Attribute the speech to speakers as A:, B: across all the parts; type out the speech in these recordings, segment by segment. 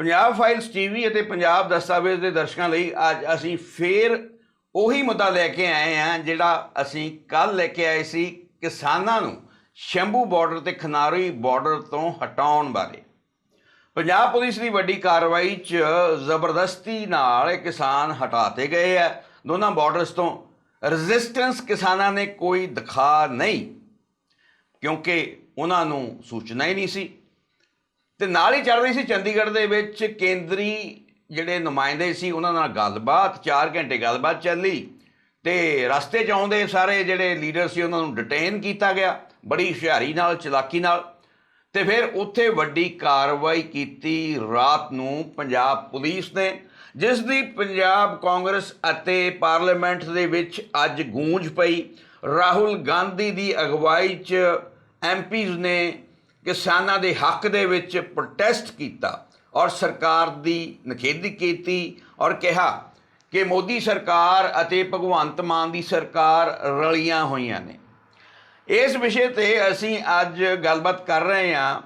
A: Punjab files TV ਅਤੇ ਪੰਜਾਬ ਦਸਤਾਵੇਜ਼ ਦੇ ਦਰਸ਼ਕਾਂ ਲਈ ਅੱਜ ਅਸੀਂ ਫੇਰ ਉਹੀ ਮੁੱਦਾ ਲੈ ਕੇ ਆਏ ਹਾਂ, ਜਿਹੜਾ ਅਸੀਂ ਕੱਲ ਲੈ ਕੇ ਆਏ ਸੀ ਕਿਸਾਨਾਂ ਨੂੰ ਸ਼ੰਭੂ ਬਾਰਡਰ ਤੇ ਖਨਾਰੀ ਬਾਰਡਰ ਤੋਂ ਹਟਾਉਣ ਬਾਰੇ। ਪੰਜਾਬ ਪੁਲਿਸ ਦੀ ਵੱਡੀ ਕਾਰਵਾਈ 'ਚ ਜ਼ਬਰਦਸਤੀ ਨਾਲ ਇਹ ਕਿਸਾਨ ਹਟਾਤੇ ਗਏ ਆ। ਦੋਨਾਂ ਬਾਰਡਰਸ ਤੋਂ ਰੈਜ਼ਿਸਟੈਂਸ ਕਿਸਾਨਾਂ ਨੇ ਕੋਈ ਦਿਖਾ ਨਹੀਂ, ਕਿਉਂਕਿ ਉਹਨਾਂ ਨੂੰ ਸੂਚਨਾ ਹੀ ਨਹੀਂ ਸੀ। ਤੇ ਨਾਲ ਹੀ ਚੱਲ ਰਹੀ ਸੀ ਚੰਡੀਗੜ੍ਹ ਦੇ ਵਿੱਚ ਕੇਂਦਰੀ ਜਿਹੜੇ ਨੁਮਾਇੰਦੇ ਸੀ, ਉਹਨਾਂ ਨਾਲ ਗੱਲਬਾਤ 4 ਘੰਟੇ ਗੱਲਬਾਤ ਚੱਲੀ ਤੇ ਰਸਤੇ 'ਚ ਆਉਂਦੇ ਸਾਰੇ ਜਿਹੜੇ ਲੀਡਰ ਸੀ, ਉਹਨਾਂ ਨੂੰ ਡਿਟੇਨ ਕੀਤਾ ਗਿਆ, ਬੜੀ ਹੁਸ਼ਿਆਰੀ ਨਾਲ, ਚਲਾਕੀ ਨਾਲ ਤੇ ਫਿਰ ਉੱਥੇ ਵੱਡੀ ਕਾਰਵਾਈ ਕੀਤੀ ਰਾਤ ਨੂੰ ਪੰਜਾਬ ਪੁਲਿਸ ਨੇ, ਜਿਸ ਦੀ ਪੰਜਾਬ ਕਾਂਗਰਸ ਅਤੇ ਪਾਰਲੀਮੈਂਟ ਦੇ ਵਿੱਚ ਅੱਜ ਗੂੰਜ ਪਈ। ਰਾਹੁਲ ਗਾਂਧੀ ਦੀ ਅਗਵਾਈ 'ਚ ਐਮਪੀਜ਼ ਨੇ ਕਿਸਾਨਾਂ ਦੇ ਹੱਕ ਦੇ ਵਿੱਚ ਪ੍ਰੋਟੈਸਟ ਕੀਤਾ ਔਰ ਸਰਕਾਰ ਦੀ ਨਖੇਦੀ ਕੀਤੀ ਔਰ ਕਿਹਾ ਕਿ ਮੋਦੀ ਸਰਕਾਰ ਅਤੇ ਭਗਵੰਤ ਮਾਨ ਦੀ ਸਰਕਾਰ ਰਲੀਆਂ ਹੋਈਆਂ ਨੇ। ਇਸ ਵਿਸ਼ੇ ਤੇ ਅਸੀਂ ਅੱਜ ਗੱਲਬਾਤ ਕਰ ਰਹੇ ਹਾਂ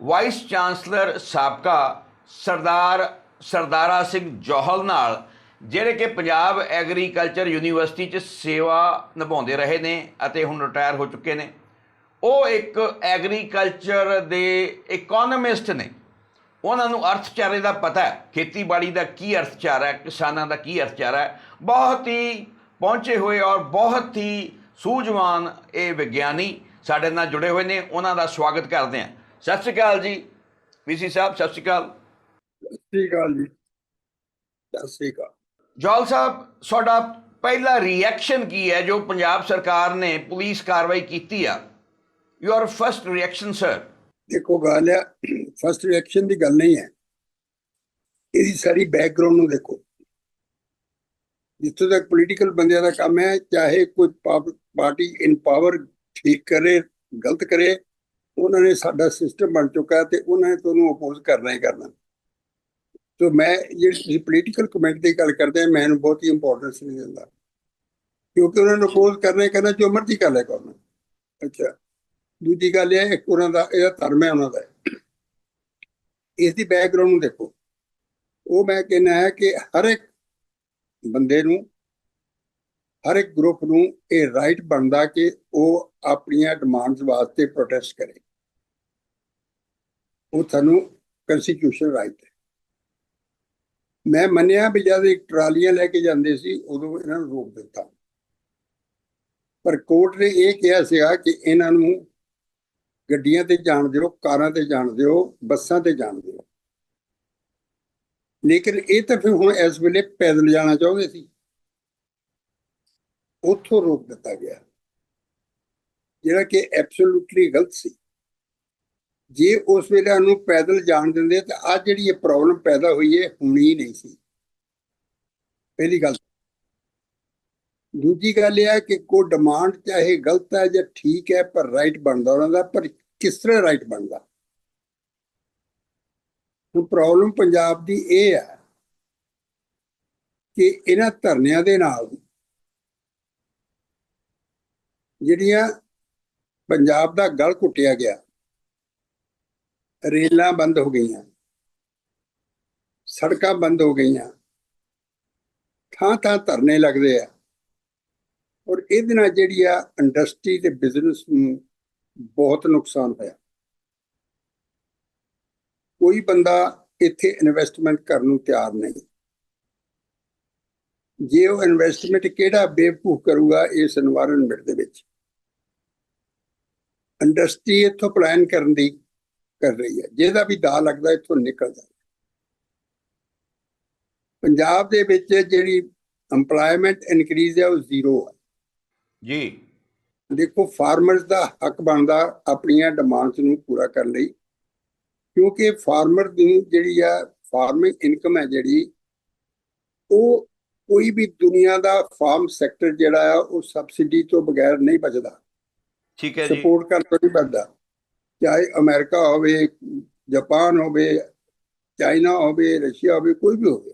A: ਵਾਈਸ ਚਾਂਸਲਰ ਸਾਬਕਾ ਸਰਦਾਰ ਸਰਦਾਰਾ ਸਿੰਘ ਜੋਹਲ ਨਾਲ, ਜਿਹੜੇ ਕਿ ਪੰਜਾਬ ਐਗਰੀਕਲਚਰ ਯੂਨੀਵਰਸਿਟੀ 'ਚ ਸੇਵਾ ਨਿਭਾਉਂਦੇ ਰਹੇ ਨੇ ਅਤੇ ਹੁਣ ਰਿਟਾਇਰ ਹੋ ਚੁੱਕੇ ਨੇ। ਉਹ ਇੱਕ ਐਗਰੀਕਲਚਰ ਦੇ ਇਕਨੋਮਿਸਟ ਨੇ। ਉਹਨਾਂ ਨੂੰ ਅਰਥਚਾਰੇ ਦਾ ਪਤਾ ਹੈ ਖੇਤੀਬਾੜੀ ਦਾ ਕੀ ਅਰਥਚਾਰਾ ਹੈ ਕਿਸਾਨਾਂ ਦਾ ਕੀ ਅਰਥਚਾਰਾ ਹੈ। ਬਹੁਤ ਹੀ ਪਹੁੰਚੇ ਹੋਏ ਔਰ ਬਹੁਤ ਹੀ ਸੂਝਵਾਨ ਇਹ ਵਿਗਿਆਨੀ ਸਾਡੇ ਨਾਲ ਜੁੜੇ ਹੋਏ ਨੇ। ਉਹਨਾਂ ਦਾ ਸਵਾਗਤ ਕਰਦੇ ਹਾਂ। ਸਤਿ ਸ਼੍ਰੀ ਅਕਾਲ ਜੀ। ਵੀਸੀ ਸਾਹਿਬ ਸਤਿ ਸ਼੍ਰੀ ਅਕਾਲ।
B: ਸਤਿ ਸ਼੍ਰੀ ਅਕਾਲ ਜੀ। ਸਤਿ ਸ਼੍ਰੀ ਅਕਾਲ।
A: ਜੋਲ ਸਾਹਿਬ ਤੁਹਾਡਾ ਪਹਿਲਾ ਰਿਐਕਸ਼ਨ ਕੀ ਹੈ ਜੋ ਪੰਜਾਬ ਸਰਕਾਰ ਨੇ ਪੁਲਿਸ ਕਾਰਵਾਈ ਕੀਤੀ ਆ? ਯੂਰ ਫਰਸਟ ਰਿਐਕਸ਼ਨ ਸਰ
B: ਦੇਖੋ, ਗੱਲ ਹੈ ਫਸਟ ਰਿਐਕਸ਼ਨ ਦੀ ਗੱਲ ਨਹੀਂ ਹੈ। ਇਹਦੀ ਸਾਰੀ ਬੈਕਗ੍ਰਾਉਂਡ ਨੂੰ ਦੇਖੋ। ਜਿੱਥੋਂ ਤੱਕ ਪੋਲੀਟੀਕਲ ਬੰਦਿਆਂ ਦਾ ਕੰਮ ਹੈ, ਚਾਹੇ ਕੋਈ ਪਾਰਟੀ ਇਨ ਪਾਵਰ ਠੀਕ ਕਰੇ, ਗਲਤ ਕਰੇ, ਉਹਨਾਂ ਨੇ ਸਾਡਾ ਸਿਸਟਮ ਬਣ ਚੁੱਕਾ ਤੇ ਉਹਨਾਂ ਨੇ ਤੁਹਾਨੂੰ ਅਪੋਜ਼ ਕਰਨਾ ਹੀ ਕਰਨਾ। ਸੋ ਮੈਂ ਜਿਹੜੀ ਤੁਸੀਂ ਪੋਲੀਟੀਕਲ ਕਮੈਂਟ ਦੀ ਗੱਲ ਕਰਦੇ ਆ ਇਹਨੂੰ ਬਹੁਤ ਹੀ ਇੰਪੋਰਟੈਂਸ ਨਹੀਂ ਦਿੰਦਾ। ਕਿਉਂਕਿ ਉਹਨਾਂ ਨੂੰ ਅਪੋਜ਼ ਕਰਨਾ ਹੀ ਕਰਨਾ, ਜੋ ਮਰਜ਼ੀ ਕਰ ਲੈ ਕਰਨਾ ਅੱਛਾ। ਦੂਜੀ ਗੱਲ ਇਹ ਹੈ ਇੱਕ ਉਹਨਾਂ ਦਾ, ਇਹਦਾ ਧਰਮ ਹੈ ਉਹਨਾਂ ਦਾ। ਇਸ ਦੀ ਬੈਕਗ੍ਰਾਉਂਡ ਨੂੰ ਦੇਖੋ। ਉਹ ਮੈਂ ਕਹਿੰਦਾ ਹੈ ਕਿ ਹਰ ਇੱਕ ਬੰਦੇ ਨੂੰ, ਹਰ ਇੱਕ ਗਰੁੱਪ ਨੂੰ ਇਹ ਰਾਈਟ ਬਣਦਾ ਕਿ ਉਹ ਆਪਣੀਆਂ ਡਿਮਾਂਡਸ ਵਾਸਤੇ ਪ੍ਰੋਟੈਸਟ ਕਰੇ। ਉਹ ਤੁਹਾਨੂੰ ਕਨਸਟੀਟਿਊਸ਼ਨ ਰਾਈਟ ਹੈ। ਮੈਂ ਮੰਨਿਆ ਵੀ ਜਦ ਇੱਕ ਟਰਾਲੀਆਂ ਲੈ ਕੇ ਜਾਂਦੇ ਸੀ, ਉਦੋਂ ਇਹਨਾਂ ਨੂੰ ਰੋਕ ਦਿੱਤਾ। ਪਰ ਕੋਰਟ ਨੇ ਇਹ ਕਿਹਾ ਸੀਗਾ ਕਿ ਇਹਨਾਂ ਨੂੰ ਗੱਡੀਆਂ ਤੇ ਜਾਣ ਦਿਓ, ਕਾਰਾਂ ਤੇ ਜਾਣ ਦਿਓ, ਬੱਸਾਂ ਤੇ ਜਾਣ ਦਿਓ। ਲੇਕਿਨ ਇਹ ਤਾਂ ਫਿਰ ਹੁਣ ਇਸ ਵੇਲੇ ਪੈਦਲ ਜਾਣਾ ਚਾਹੁੰਦੇ ਸੀ। ਉੱਥੋਂ ਰੋਕ ਦਿੱਤਾ ਗਿਆ। ਜਿਹੜਾ ਕਿ ਐਬਸੋਲੂਟਲੀ ਗਲਤ ਸੀ। ਜੇ ਉਸ ਵੇਲੇ ਉਹਨੂੰ ਪੈਦਲ ਜਾਣ ਦਿੰਦੇ ਤਾਂ ਅੱਜ ਜਿਹੜੀ ਇਹ ਪ੍ਰੋਬਲਮ ਪੈਦਾ ਹੋਈ ਹੈ, ਹੋਣੀ ਨਹੀਂ ਸੀ। ਪਹਿਲੀ ਗੱਲ ਦੂਜੀ ਗੱਲ ਇਹ ਹੈ ਕਿ ਕੋ ਡਿਮਾਂਡ ਚਾਹੇ ਗਲਤ ਹੈ ਜਾਂ ਠੀਕ ਹੈ, ਪਰ ਰਾਈਟ ਬਣਦਾ ਉਹਨਾਂ ਦਾ, ਪਰ ਕਿਸ ਤਰ੍ਹਾਂ ਰਾਈਟ ਬਣਦਾ? ਹੁਣ ਪ੍ਰੋਬਲਮ ਪੰਜਾਬ ਦੀ ਇਹ ਹੈ ਕਿ ਇਹਨਾਂ ਧਰਨਿਆਂ ਦੇ ਨਾਲ ਜਿਹੜੀਆਂ ਪੰਜਾਬ ਦਾ ਗਲ ਘੁੱਟਿਆ ਗਿਆ, ਰੇਲਾਂ ਬੰਦ ਹੋ ਗਈਆਂ, ਸੜਕਾਂ ਬੰਦ ਹੋ ਗਈਆਂ ਥਾਂ ਥਾਂ ਧਰਨੇ ਲੱਗਦੇ ਆ। ਔਰ ਇਹਦੇ ਨਾਲ ਜਿਹੜੀ ਆ ਇੰਡਸਟਰੀ ਤੇ ਬਿਜ਼ਨਸ ਨੂੰ ਬਹੁਤ ਨੁਕਸਾਨ ਹੋਇਆ। ਕੋਈ ਬੰਦਾ ਇੱਥੇ ਇਨਵੈਸਟਮੈਂਟ ਕਰਨ ਨੂੰ ਤਿਆਰ ਨਹੀਂ। ਜੇ ਉਹ ਇਨਵੈਸਟਮੈਂਟ ਕਿਹੜਾ ਬੇਵਕੂਫ ਕਰੂਗਾ ਇਸ এনवायरमेंट ਦੇ ਵਿੱਚ। ਇੰਡਸਟਰੀ ਇੱਥੋਂ ਪਲਾਨ ਕਰਨ ਦੀ ਕਰ ਰਹੀ ਹੈ। ਜਿਹਦਾ ਵੀ ਦਾ ਲੱਗਦਾ ਇੱਥੋਂ ਨਿਕਲ ਜਾਂਦਾ। ਪੰਜਾਬ ਦੇ ਵਿੱਚ ਜਿਹੜੀ ਐਮਪਲੋਇਮੈਂਟ ਇਨਕਰੀਜ਼ ਹੈ ਉਹ ਜ਼ੀਰੋ ਹੈ
A: ਜੀ।
B: ਦੇਖੋ ਫਾਰਮਰਸ ਦਾ ਹੱਕ ਬਣਦਾ ਆਪਣੀਆਂ ਡਿਮਾਂਡਸ ਨੂੰ ਪੂਰਾ ਕਰਨ ਲਈ ਕਿਉਂਕਿ ਫਾਰਮਰ ਦੀ ਜਿਹੜੀ ਆ ਫਾਰਮਿੰਗ ਇਨਕਮ ਹੈ ਜਿਹੜੀ ਉਹ ਕੋਈ ਵੀ ਦੁਨੀਆ ਦਾ ਫਾਰਮ ਸੈਕਟਰ ਜਿਹੜਾ ਆ ਉਹ ਸਬਸਿਡੀ ਤੋਂ ਬਗੈਰ ਨਹੀਂ ਬਚਦਾ।
A: ਠੀਕ ਹੈ ਜੀ।
B: ਸਪੋਰਟ ਕਰ ਤੋਂ ਨਹੀਂ ਬਚਦਾ। ਚਾਹੇ ਅਮਰੀਕਾ ਹੋਵੇ ਜਾਪਾਨ ਹੋਵੇ ਚਾਈਨਾ ਹੋਵੇ ਰਸ਼ੀਆ ਹੋਵੇ ਕੋਈ ਵੀ ਹੋਵੇ।